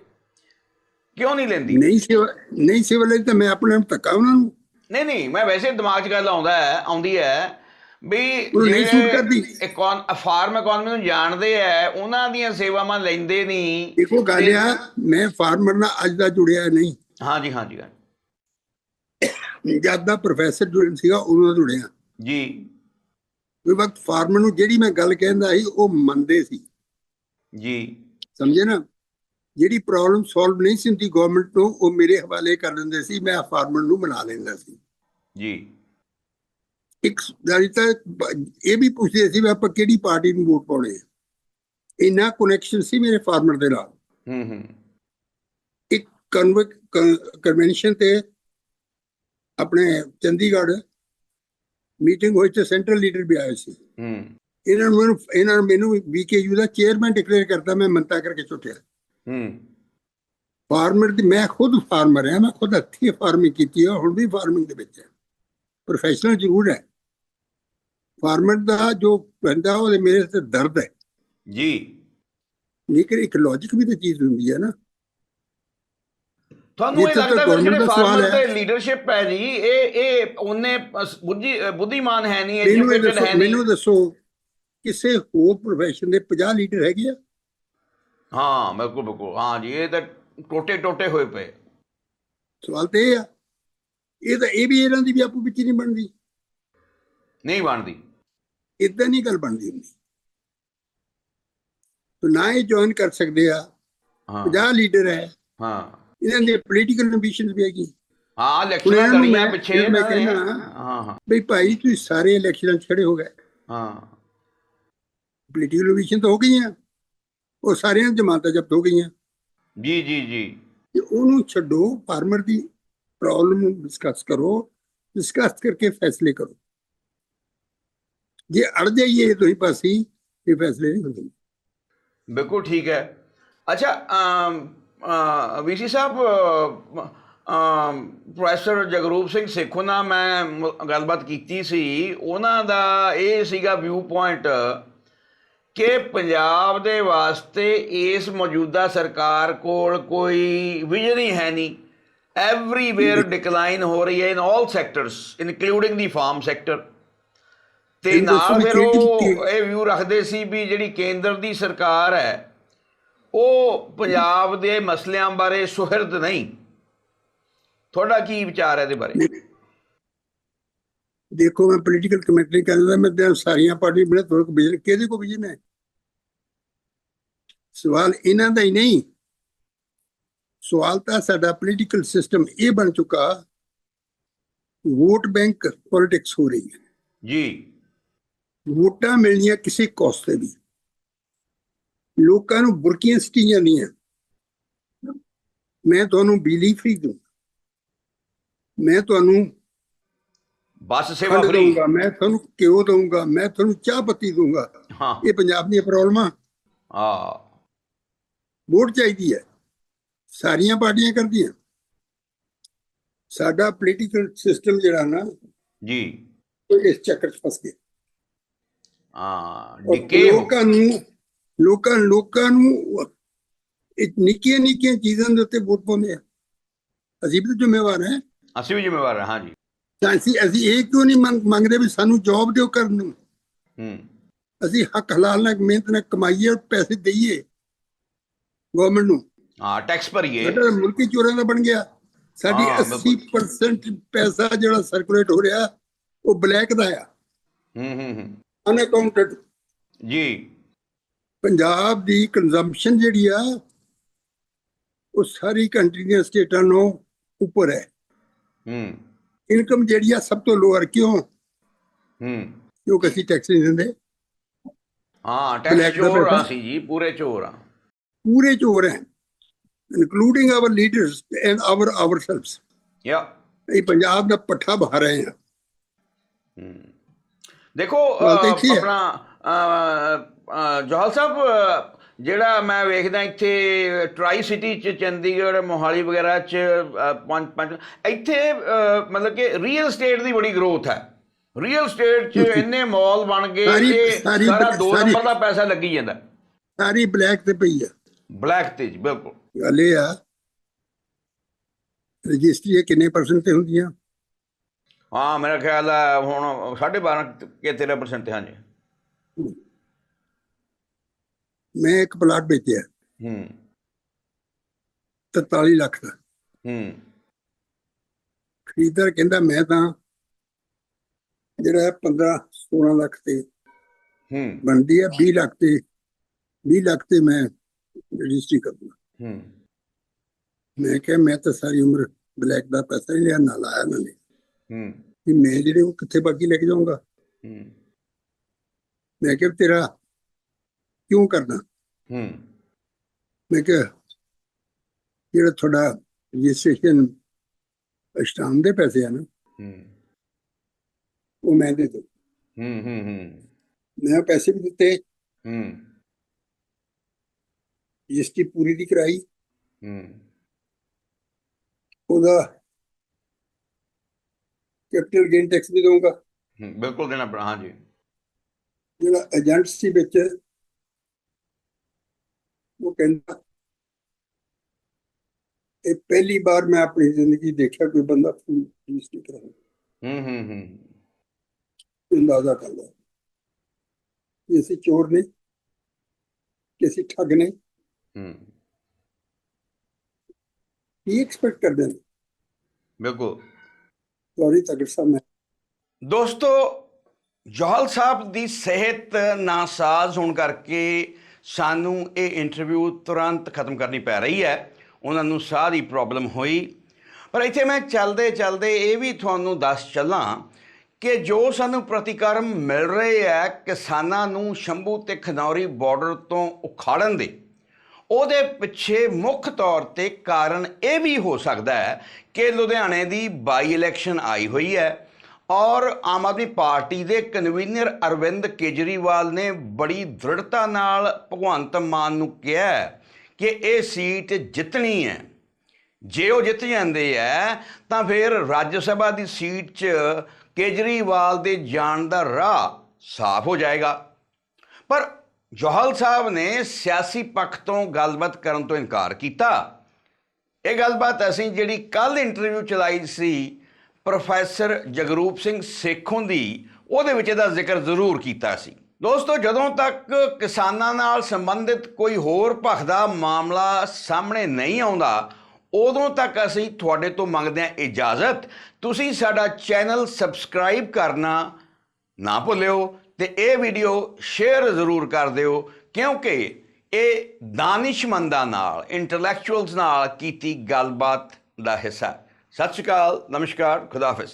A: ਕਿਉਂ ਨਹੀਂ ਲੈਂਦੀ?
B: ਨਹੀਂ ਸੇਵਾ ਨਹੀਂ ਸੇਵਾ ਲਈ ਤਾਂ ਮੈਂ ਆਪਣੇ ਆਪ ਧੱਕਾ ਉਹਨਾਂ ਨੂੰ।
A: ਨਹੀਂ ਨਹੀਂ ਮੈਂ ਵੈਸੇ ਦਿਮਾਗ 'ਚ ਗੱਲ ਆਉਂਦਾ ਹੈ ਆਉਂਦੀ ਹੈ ਵੀ
B: ਨਹੀਂ ਸੂਟ ਕਰਦੀ।
A: ਇਕੋਨ ਫਾਰਮ ਇਕਨੋਮੀ ਨੂੰ ਜਾਣਦੇ ਆ ਉਹਨਾਂ ਦੀਆਂ ਸੇਵਾਵਾਂ ਲੈਂਦੇ ਨਹੀਂ।
B: ਦੇਖੋ ਗੱਲ ਆ ਮੈਂ ਫਾਰਮਰ ਨਾਲ ਅੱਜ ਦਾ ਜੁੜਿਆ ਨਹੀਂ।
A: ਹਾਂਜੀ ਹਾਂਜੀ।
B: ਜਦ ਦਾ ਪ੍ਰੋਫੈਸਰ ਜੁੜਨ ਸੀਗਾ ਦਾ ਜੁੜਿਆ।
A: ਜੀ।
B: ਕੋਈ ਵਕਤ ਫਾਰਮਰ ਨੂੰ ਜਿਹੜੀ ਮੈਂ ਗੱਲ ਕਹਿੰਦਾ ਸੀ ਉਹ ਮੰਨਦੇ ਸੀ।
A: ਜੀ।
B: ਸਮਝੇ ਨਾ? ਜਿਹੜੀ ਪ੍ਰੋਬਲਮ ਸੋਲਵ ਨਹੀਂ ਸੀ ਹੁੰਦੀ ਗਵਰਨਮੈਂਟ ਤੋਂ ਉਹ ਮੇਰੇ ਹਵਾਲੇ ਕਰ ਦਿੰਦੇ ਸੀ ਮੈਂ ਫਾਰਮਰ ਨੂੰ ਬਣਾ ਲੈਂਦਾ ਸੀ।
A: ਜੀ।
B: ਇੱਕ ਦਾਰੀ ਤਾਂ ਬ- ਇਹ ਵੀ ਪੁੱਛਦੇ ਸੀ ਵੀ ਆਪਾਂ ਕਿਹੜੀ ਪਾਰਟੀ ਨੂੰ ਵੋਟ ਪਾਉਣੇ ਆ? ਇੰਨਾ ਕਨੈਕਸ਼ਨ ਸੀ ਮੇਰੇ ਫਾਰਮਰ ਦੇ ਨਾਲ।
A: ਹੂੰ ਹੂੰ।
B: ਇੱਕ ਕਨਵੈਨਸ਼ਨ ਤੇ ਆਪਣੇ ਚੰਡੀਗੜ੍ਹ ਮੀਟਿੰਗ ਹੋਈ ਤੇ ਸੈਂਟਰਲ ਲੀਡਰ ਵੀ ਆਏ ਸੀ।
A: ਹੂੰ।
B: ਇਹਨਾਂ ਨੂੰ ਇਹਨਾਂ ਨੂੰ ਮੈਨੂੰ ਬੀਕੇਯੂ ਦਾ ਚੇਅਰਮੈਨ ਡਿਕਲੇਅਰ ਕਰਤਾ ਮੈਂ ਮੰਤਾ ਕਰਕੇ ਛੁੱਟਿਆ
A: ਹੂੰ।
B: ਫਾਰਮਰ ਦੀ ਮੈਂ ਖੁਦ ਫਾਰਮਰ ਹਾਂ ਮੈਂ ਖੁਦ ਹੱਥੀਂ ਫਾਰਮਿੰਗ ਕੀਤੀ ਹੈ ਹੁਣ ਵੀ ਫਾਰਮਿੰਗ ਦੇ ਵਿੱਚ ਹੈ ਪ੍ਰੋਫੈਸ਼ਨਲ ਜ਼ਰੂਰ ਹੈ। ਫਾਰਮਰ ਦਾ ਜੋ ਬੰਦਾ ਉਹਦੇ ਮੇਰੇ ਤੇ ਦਰਦ ਹੈ।
A: ਜੀ।
B: ਲੇਕਿਨ ਇੱਕ ਲੌਜੀਕ ਵੀ ਤਾਂ ਚੀਜ਼ ਹੁੰਦੀ ਹੈ ਨਾ।
A: ਤੁਹਾਨੂੰ ਇਹ ਲੱਗਦਾ
B: government
A: ਜਿਹੜੇ ਫਾਰਮਰ
B: ਹੈ।
A: ਤੇ ਲੀਡਰਸ਼ਿਪ ਹੈ ਜੀ ਇਹ ਇਹ ਉਹਨੇ ਬੁੱਧੀ ਬੁੱਧੀਮਾਨ ਹੈ ਨਹੀਂ ਐਜੂਕੇਟਡ ਹੈ ਨਹੀਂ।
B: ਮੈਨੂੰ ਦੱਸੋ ਕਿਸੇ ਹੋਰ ਪ੍ਰੋਫੈਸ਼ਨ ਦੇ 50 ਲੀਡਰ ਹੈਗੇ ਆ?
A: ਹਾਂ ਬਿਲਕੁਲ ਬਿਲਕੁਲ। ਹਾਂ ਜੀ ਇਹ ਤਾਂ ਟੋਟੇ ਟੋਟੇ ਹੋਏ ਪਏ।
B: ਸਵਾਲ ਤੇ ਇਹ ਆ। ਇਹ ਤਾਂ ਇਹ ਵੀ ਇਹਨਾਂ ਦੀ ਵੀ ਆਪੋ ਵਿੱਚ ਹੀ ਨਹੀਂ ਬਣਦੀ।
A: ਨਹੀਂ ਬਣਦੀ।
B: ਇਦਾਂ ਨਹੀਂ ਗੱਲ ਬਣਦੀ ਹੁੰਦੀ। ਤਾਂ ਨਾ ਇਹ ਜੁਆਇਨ ਕਰ ਸਕਦੇ ਆ।
A: ਹਾਂ।
B: 50 ਲੀਡਰ ਹੈ।
A: ਹਾਂ।
B: ਇਹਨਾਂ ਦੇ ਪੋਲੀਟੀਕਲ ਐਂਬੀਸ਼ਨਸ ਵੀ ਹੈਗੀ
A: ਹਾਂ ਇਲੈਕਸ਼ਨਾਂ ਲੜੀਆਂ
B: ਮੈਂ-
A: ਪਿੱਛੇ।
B: ਕਹਿਣਾ-
A: ਹਾਂ ਹਾਂ।
B: ਬਈ ਭਾਈ ਤੁਸੀਂ ਸਾਰੇ ਇਲੈਕਸ਼ਨਾਂ ਖੜੇ ਹੋ ਗਏ।
A: ਹਾਂ।
B: ਪੋਲੀਟੀਕਲ ਐਂਬੀਸ਼ਨ ਤਾਂ ਹੋ ਗਈਆਂ। ਉਹ ਸਾਰੀਆਂ ਜਮਾਤਾਂ ਜ਼ਬਤ ਹੋ ਗਈਆਂ।
A: ਜੀ ਜੀ ਜੀ।
B: ਤੇ ਉਹਨੂੰ ਛੱਡੋ ਫਾਰਮਰ ਦੀ ਪ੍ਰੋਬਲਮ ਨੂੰ ਡਿਸਕਸ ਕਰੋ। ਡਿਸਕਸ ਕਰਕੇ ਫੈਸਲੇ ਕਰੋ। ਜੇ ਅੜ ਜਾਈਏ ਦੋਈ ਪਾਸੇ ਇਹ ਫੈਸਲੇ ਨਹੀਂ ਹੁੰਦੇ।
A: ਬਿਲਕੁਲ ਠੀਕ ਹੈ। ਅੱਛਾ ਵੀਸੀ ਸਾਹਿਬ ਪ੍ਰੋਫੈਸਰ ਜਗਰੂਪ ਸਿੰਘ ਸੇਖੋਂ ਨਾਲ ਮੈਂ ਗੱਲਬਾਤ ਕੀਤੀ ਸੀ। ਉਹਨਾਂ ਦਾ ਇਹ ਸੀਗਾ ਵਿਊ ਪੁਆਇੰਟ ਕਿ ਪੰਜਾਬ ਦੇ ਵਾਸਤੇ ਇਸ ਮੌਜੂਦਾ ਸਰਕਾਰ ਕੋਲ ਕੋਈ ਵਿਜ਼ਨ ਹੀ ਹੈ ਨਹੀਂ। ਐਵਰੀਵੇਅਰ ਡਿਕਲਾਈਨ ਹੋ ਰਹੀ ਹੈ in all sectors including the farm sector ਤੇ ਨਾਲ ਫਿਰ ਉਹ ਇਹ ਵਿਊ ਰੱਖਦੇ ਸੀ ਵੀ ਜਿਹੜੀ ਕੇਂਦਰ ਦੀ ਸਰਕਾਰ ਹੈ ਉਹ ਪੰਜਾਬ ਦੇ ਮਸਲਿਆਂ ਬਾਰੇ ਸੁਹਿਰਦ ਨਹੀਂ। ਤੁਹਾਡਾ ਕੀ ਵਿਚਾਰ ਹੈ ਇਹਦੇ ਬਾਰੇ?
B: ਦੇਖੋ ਮੈਂ ਪੋਲੀਟੀਕਲ ਕਮੈਂਟਰੀ ਕਰਦਾ ਮੈਂ ਤਾਂ ਸਾਰੀਆਂ ਪਾਰਟੀ ਬਣੇ ਤੁਹਾਡੇ ਕੋ ਵਿਜਨ ਕਿਹਦੇ ਕੋ ਵਿਜਨ ਹੈ? ਸਵਾਲ ਇਹਨਾਂ ਦਾ ਹੀ ਨਹੀਂ। ਸਵਾਲ ਤਾਂ ਸਾਡਾ ਪੋਲੀਟੀਕਲ ਸਿਸਟਮ ਇਹ ਬਣ ਚੁੱਕਾ ਵੋਟ ਬੈਂਕ ਪੋਲਿਟਿਕਸ ਹੋ ਰਹੀ ਹੈ।
A: ਜੀ।
B: ਵੋਟਾਂ ਮਿਲਣੀਆਂ ਕਿਸੇ ਕੋਸਟ ਤੇ ਵੀ। ਲੋਕਾਂ ਨੂੰ ਬੁਰਕੀਆਂ ਸਟੀਆਂ ਜਾਂਦੀਆਂ ਮੈਂ ਤੁਹਾਨੂੰ ਬਿਜਲੀ ਫ੍ਰੀ ਦੂੰ ਮੈਂ ਤੁਹਾਨੂੰ
A: ਬੱਸ ਸੇਵਾ ਫ੍ਰੀ
B: ਦਊਂਗਾ ਮੈਂ ਤੁਹਾਨੂੰ ਘਿਓ ਦਊਂਗਾ ਮੈਂ ਤੁਹਾਨੂੰ ਚਾਹ ਪੱਤੀ ਦਊਂਗਾ।
A: ਹਾਂ।
B: ਇਹ ਪੰਜਾਬ ਦੀਆਂ ਪ੍ਰੋਬਲਮਾਂ।
A: ਆ
B: ਵੋਟ ਚਾਹੀਦੀ ਹੈ। ਸਾਰੀਆਂ ਪਾਰਟੀਆਂ ਕਰਦੀਆਂ। ਸਾਡਾ ਪੋਲੀਟੀਕਲ ਸਿਸਟਮ ਜਿਹੜਾ ਨਾ
A: ਜੀ।
B: ਇਸ ਚੱਕਰ 'ਚ ਫਸ ਗਿਆ।
A: ਹਾਂ ਡਿਕੇ ਹੋ
B: ਲੋਕਾਂ ਨੂੰ ਲੋਕਾਂ ਲੋਕਾਂ ਨੂੰ ਨਿੱਕੀਆਂ ਨਿੱਕੀਆਂ ਚੀਜ਼ਾਂ ਦੇ ਉੱਤੇ ਵੋਟ ਪਾਉਂਦੇ ਆ। ਵੀ ਤਾਂ ਜ਼ਿੰਮੇਵਾਰ ਹਾਂ।
A: ਅਸੀਂ ਵੀ ਜ਼ਿੰਮੇਵਾਰ ਹਾਂ ਹਾਂ ਜੀ
B: ਤਾਂ ਅਸੀਂ ਅਸੀਂ ਇਹ ਕਿਉਂ ਨਹੀਂ ਮੰਗ- ਮੰਗਦੇ ਵੀ ਸਾਨੂੰ ਜੌਬ ਦਿਓ ਕਰਨ ਨੂੰ?
A: ਹੂੰ।
B: ਅਸੀਂ ਹੱਕ ਹਲਾਲ ਨਾਲ ਮਿਹਨਤ ਨਾਲ ਕਮਾਈਏ ਪੈਸੇ ਦਈਏ ਗਵਰਨਮੈਂਟ ਨੂੰ।
A: ਹਾਂ ਟੈਕਸ ਭਰੀਏ।
B: ਸਾਡਾ ਮੁਲਕੀ ਚੋਰਾਂ ਦਾ ਬਣ ਗਿਆ। ਸਾਡੀ
A: ਹਾਂ, ਬਿਲਕੁਲ।
B: 80% ਪੈਸਾ ਜਿਹੜਾ ਸਰਕੂਲੇਟ ਹੋ ਰਿਹਾ ਉਹ ਬਲੈਕ ਦਾ ਆ।
A: ਹੂੰ ਹੂੰ ਹੂੰ।
B: ਅਨਅਕਾਊਂਟਡ
A: ਜੀ।
B: ਪੰਜਾਬ ਦੀ ਕੰਜ਼ੰਪਸ਼ਨ ਜਿਹੜੀ ਆ ਉਹ ਸਾਰੀ ਕੰਟਰੀ ਦੀਆਂ ਸਟੇਟਾਂ ਨੂੰ ਉੱਪਰ ਹੈ।
A: ਹੂੰ।
B: ਇਨਕਮ ਜਿਹੜੀ ਆ ਸਭ ਤੋਂ ਲੋਅਰ ਕਿਉਂ?
A: ਹੂੰ।
B: ਕਿਉਂਕਿ ਅਸੀਂ ਟੈਕਸ ਨਹੀਂ ਦਿੰਦੇ।
A: ਹਾਂ ਟੈਕਸ ਚੋਰ ਆ। ਸੀ ਜੀ ਪੂਰੇ ਚੋਰ ਆ।
B: ਪੂਰੇ ਚੋਰ ਹੈ। Including our leaders and our ourselves
A: ਯਾ
B: ਇਹ ਪੰਜਾਬ ਦਾ ਪੱਠਾ ਬਹਾ ਰਹੇ ਆ
A: ਹਮ। ਦੇਖੋ
B: ਹੈ।
A: ਆਪਣਾ ਜੋਹਲ ਸਾਹਿਬ ਜਿਹੜਾ ਮੈਂ ਵੇਖਦਾ ਇੱਥੇ ਟਰਾਈ ਸਿਟੀ ਚ ਚੰਡੀਗੜ੍ਹ ਮੋਹਾਲੀ ਵਗੈਰਾ ਚ ਪੰਜ ਪੰਜ ਇੱਥੇ ਮਤਲਬ ਕਿ ਰੀਅਲ ਸਟੇਟ ਦੀ ਬੜੀ ਗਰੋਥ ਹੈ। ਰੀਅਲ ਸਟੇਟ ਚ ਇੰਨੇ ਮਾਲ ਬਣ ਗਏ ਕਿ
B: ਸਾਰੀ-
A: ਸਾਰਾ ਦੋ
B: ਸਾਰੀ-
A: ਨੰਬਰ ਦਾ ਪੈਸਾ ਲੱਗੀ ਜਾਂਦਾ।
B: ਸਾਰੀ ਬਲੈਕ ਤੇ ਪਈ ਆ।
A: ਬਲੈਕ ਤੇ ਜੀ ਬਿਲਕੁਲ।
B: ਇਹ ਆ ਰਜਿਸਟਰੀ ਕਿੰਨੇ ਪਰਸੈਂਟ ਤੇ ਹੁੰਦੀਆਂ?
A: ਹਾਂ ਮੇਰਾ ਖਿਆਲ ਹੈ ਹੁਣ 12.5 ਕੇ 13% ਤੇ ਹਾਂਜੀ।
B: ਮੈਂ ਇੱਕ ਪਲਾਟ ਵੇਚਿਆ।
A: ਹੂੰ।
B: 43 ਲੱਖ ਦਾ।
A: ਹੂੰ।
B: ਖਰੀਦਦਾਰ ਕਹਿੰਦਾ ਮੈਂ ਤਾਂ ਜਿਹੜਾ 15 16 ਲੱਖ ਤੇ
A: ਹੂੰ।
B: ਬਣਦੀ ਹੈ 20 ਲੱਖ ਤੇ 20 ਲੱਖ ਤੇ ਮੈਂ ਰਜਿਸਟਰੀ ਕਰੂੰਗਾ।
A: ਹੂੰ।
B: ਮੈਂ ਕਿਹਾ ਮੈਂ ਤਾਂ ਸਾਰੀ ਉਮਰ ਬਲੈਕ ਦਾ ਪੈਸਾ ਹੀ ਲਿਆ ਨਾ ਲਾਇਆ ਨਾ ਨਹੀਂ
A: ਹੂੰ।
B: ਕਿ ਮੈਂ ਜਿਹੜੇ ਉਹ ਕਿੱਥੇ ਬਾਕੀ ਲੈ ਕੇ ਜਾਊਂਗਾ?
A: ਹੂੰ।
B: ਮੈਂ ਕਿਹਾ ਤੇਰਾ ਕਿਉਂ ਕਰਨਾ?
A: ਹੂੰ।
B: ਮੈਂ ਕਿਹਾ ਜਿਹੜਾ ਤੁਹਾਡਾ ਰਜਿਸਟ੍ਰੇਸ਼ਨ ਸਟਾਮ ਦੇ ਪੈਸੇ ਆ ਨਾ
A: ਹੂੰ।
B: ਉਹ ਮੈਂ ਦੇ ਦੂੰ
A: ਹੂੰ ਹੂੰ ਹੂੰ।
B: ਮੈਂ ਪੈਸੇ ਵੀ ਦਿੱਤੇ।
A: ਹੂੰ।
B: ਰਜਿਸਟਰੀ ਪੂਰੀ ਦੀ ਕਰਾਈ।
A: ਹੂੰ।
B: ਉਹਦਾ ਕੈਪੀਟਲ ਗੇਨ ਟੈਕਸ ਵੀ ਦਊਂਗਾ।
A: ਹੂੰ, ਬਿਲਕੁਲ ਦੇਣਾ ਹਾਂਜੀ
B: ਜਿਹੜਾ ਏਜੰਟ ਸੀ ਵਿੱਚ ਉਹ ਕਹਿੰਦਾ ਇਹ ਪਹਿਲੀ ਵਾਰ ਮੈਂ ਆਪਣੀ ਜ਼ਿੰਦਗੀ ਦੇਖਿਆ ਕੋਈ ਬੰਦਾ ਫੋਨ ਰਜਿਸਟਰੀ ਕਰਾਉਂਦਾ
A: ਹੂੰ ਹੂੰ ਹੂੰ।
B: ਅੰਦਾਜ਼ਾ ਕਰਦਾ ਕਿ ਅਸੀਂ ਚੋਰ ਨਹੀਂ ਕਿ ਅਸੀਂ ਠੱਗ ਨਹੀਂ
A: ਹੂੰ।
B: ਕੀ ਐਕਸਪੈਕਟ ਕਰਦੇ ਨੇ?
A: ਬਿਲਕੁਲ।
B: ਸੌਰੀ ਤਗੜ ਸਾਹਿਬ ਮੈਂ
A: ਦੋਸਤੋ ਜੋਹਲ ਸਾਹਿਬ ਦੀ ਸਿਹਤ ਨਾਸਾਜ਼ ਹੋਣ ਕਰਕੇ ਸਾਨੂੰ ਇਹ ਇੰਟਰਵਿਊ ਤੁਰੰਤ ਖਤਮ ਕਰਨੀ ਪੈ ਰਹੀ ਹੈ। ਉਹਨਾਂ ਨੂੰ ਸਾਹ ਦੀ ਪ੍ਰੋਬਲਮ ਹੋਈ। ਪਰ ਇੱਥੇ ਮੈਂ ਚੱਲਦੇ ਚੱਲਦੇ ਇਹ ਵੀ ਤੁਹਾਨੂੰ ਦੱਸ ਚੱਲਾਂ ਕਿ ਜੋ ਸਾਨੂੰ ਪ੍ਰਤੀਕਰਮ ਮਿਲ ਰਹੇ ਹੈ ਕਿਸਾਨਾਂ ਨੂੰ ਸ਼ੰਭੂ ਤੇ ਖਨੌਰੀ ਬਾਰਡਰ ਤੋਂ ਉਖਾੜਨ ਦੇ, ਉਹਦੇ ਪਿੱਛੇ ਮੁੱਖ ਤੌਰ ਤੇ ਕਾਰਨ ਇਹ ਵੀ ਹੋ ਸਕਦਾ ਹੈ ਕਿ ਲੁਧਿਆਣੇ ਦੀ ਬਾਈ ਇਲੈਕਸ਼ਨ ਆਈ ਹੋਈ ਹੈ। ਔਰ ਆਮ ਆਦਮੀ ਪਾਰਟੀ ਦੇ ਕਨਵੀਨਰ ਅਰਵਿੰਦ ਕੇਜਰੀਵਾਲ ਨੇ ਬੜੀ ਦ੍ਰਿੜਤਾ ਨਾਲ ਭਗਵੰਤ ਮਾਨ ਨੂੰ ਕਿਹਾ ਕਿ ਇਹ ਸੀਟ ਜਿੱਤਣੀ ਹੈ। ਜੇ ਉਹ ਜਿੱਤ ਜਾਂਦੇ ਐ ਤਾਂ ਫਿਰ ਰਾਜ ਸਭਾ ਦੀ ਸੀਟ 'ਚ ਕੇਜਰੀਵਾਲ ਦੇ ਜਾਣ ਦਾ ਰਾਹ ਸਾਫ਼ ਹੋ ਜਾਏਗਾ। ਪਰ ਜੋਹਲ ਸਾਹਿਬ ਨੇ ਸਿਆਸੀ ਪੱਖ ਤੋਂ ਗੱਲਬਾਤ ਕਰਨ ਤੋਂ ਇਨਕਾਰ ਕੀਤਾ। ਇਹ ਗੱਲਬਾਤ ਅਸੀਂ ਜਿਹੜੀ ਕੱਲ ਇੰਟਰਵਿਊ ਚਲਾਈ ਸੀ ਪ੍ਰੋਫੈਸਰ ਜਗਰੂਪ ਸਿੰਘ ਸੇਖੋਂ ਦੀ ਉਹਦੇ ਵਿੱਚ ਇਹਦਾ ਜ਼ਿਕਰ ਜ਼ਰੂਰ ਕੀਤਾ ਸੀ। ਦੋਸਤੋ, ਜਦੋਂ ਤੱਕ ਕਿਸਾਨਾਂ ਨਾਲ ਸੰਬੰਧਿਤ ਕੋਈ ਹੋਰ ਭਖਦਾ ਮਾਮਲਾ ਸਾਹਮਣੇ ਨਹੀਂ ਆਉਂਦਾ, ਉਦੋਂ ਤੱਕ ਅਸੀਂ ਤੁਹਾਡੇ ਤੋਂ ਮੰਗਦੇ ਹਾਂ ਇਜਾਜ਼ਤ। ਤੁਸੀਂ ਸਾਡਾ ਚੈਨਲ ਸਬਸਕ੍ਰਾਈਬ ਕਰਨਾ ਨਾ ਭੁੱਲਿਓ ਤੇ ਇਹ ਵੀਡੀਓ ਸ਼ੇਅਰ ਜ਼ਰੂਰ ਕਰ ਦਿਓ, ਕਿਉਂਕਿ ਇਹ ਦਾਨਿਸ਼ਮੰਦਾਂ ਨਾਲ, ਇੰਟੈਲੈਕਚੁਅਲਸ ਨਾਲ ਕੀਤੀ ਗੱਲਬਾਤ ਦਾ ਹਿੱਸਾ। ਸਤਿ ਸ਼੍ਰੀ ਅਕਾਲ ਨਮਸਕਾਰ ਖੁਦਾਫਿਜ਼